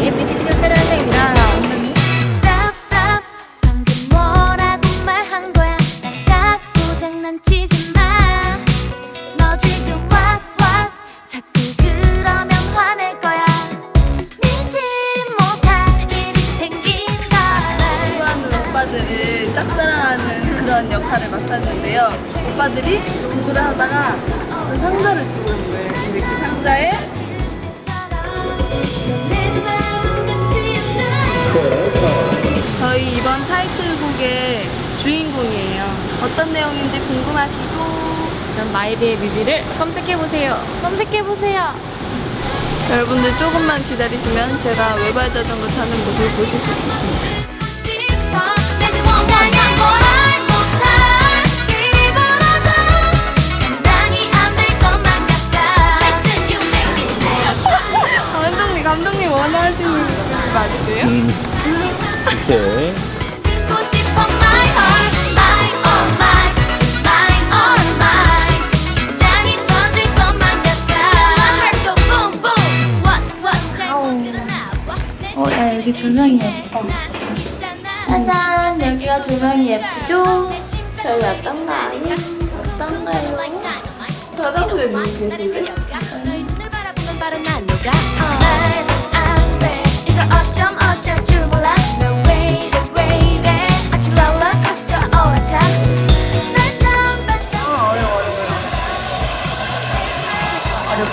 이 뮤직비디오 촬영 현장입니다. 오빠들이 공부를 하다가 무슨 상자를 들고 온 거예요 근데 그 상자에 저희 이번 타이틀곡의 주인공이에요. 어떤 내용인지 궁금하시죠? 그럼 마이비의 뮤비를 검색해보세요. 검색해보세요. 여러분들 조금만 기다리시면 제가 외발 자전거 타는 모습을 보실 수 있습니다. 감독님, 감독님 원하시는 거 맞으세요? 음, 오케이. 어, 야, 여기 조명이 예뻐. 짜잔, 여기가 조명이 예쁘죠? 저희 어떤가요? 어떤가요? 화장실에 계실래? 어쩜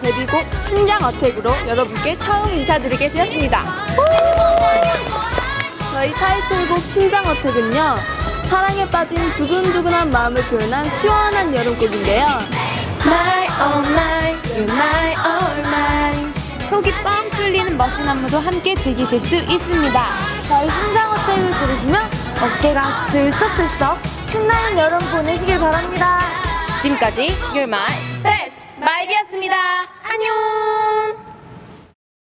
데뷔곡 심장 어택으로 여러분께 처음 인사드리게 되었습니다 저희 타이틀곡 심장 어택은요. 사랑에 빠진 두근두근한 마음을 표현한 시원한 여름곡인데요. My oh my, you're my all mine 속이 뻥 뚫리는 멋진 안무도 함께 즐기실 수 있습니다 저희 심장 호텔을 들으시면 어깨가 들썩들썩 신나는 여름 보내시길 바랍니다 지금까지 You're my 마이비였습니다. 안녕